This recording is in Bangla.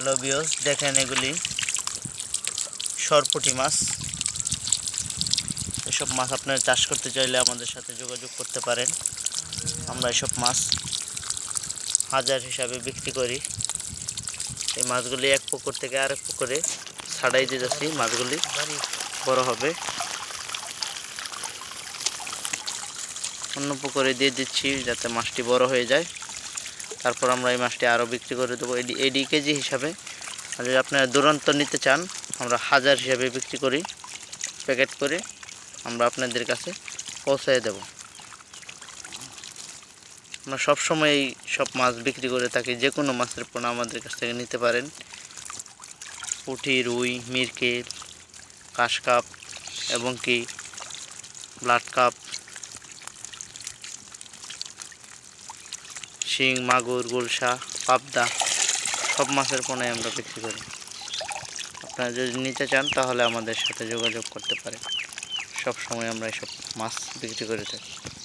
হ্যালো বিয়স দেখেন এগুলি সরপুটি মাছ। এসব মাছ আপনারা চাষ করতে চাইলে আমাদের সাথে যোগাযোগ করতে পারেন। আমরা এসব মাছ হাজার হিসাবে বিক্রি করি। এই মাছগুলি এক পুকুর থেকে আরেক পুকুরে ছাড়াই দিয়ে যাচ্ছি। মাছগুলি বড় হবে। অন্য পুকুরে দিয়ে দিচ্ছি যাতে মাছটি বড় হয়ে যায়। তারপর আমরা এই মাছটি আরও বিক্রি করে দেবো এডি এডি কেজি হিসাবে। আর যদি আপনারা দুরন্ত নিতে চান, আমরা হাজার হিসাবে বিক্রি করি, প্যাকেট করে আমরা আপনাদের কাছে পৌঁছায় দেব। আমরা সবসময় এই সব মাছ বিক্রি করে থাকি, যে কোনো মাছের পণ্য আমাদের কাছ থেকে নিতে পারেন। পুঁটি, রুই, মিরকেল কাশকাপ এবং কি, ব্লাড কাপ শিং, মাগুর, গুলশা, পাবদা, সব মাছের পোনাই আমরা বিক্রি করি। আপনারা যদি নিতে চান, তাহলে আমাদের সাথে যোগাযোগ করতে পারেন। সব সময় আমরা এসব মাছ বিক্রি করে থাকি।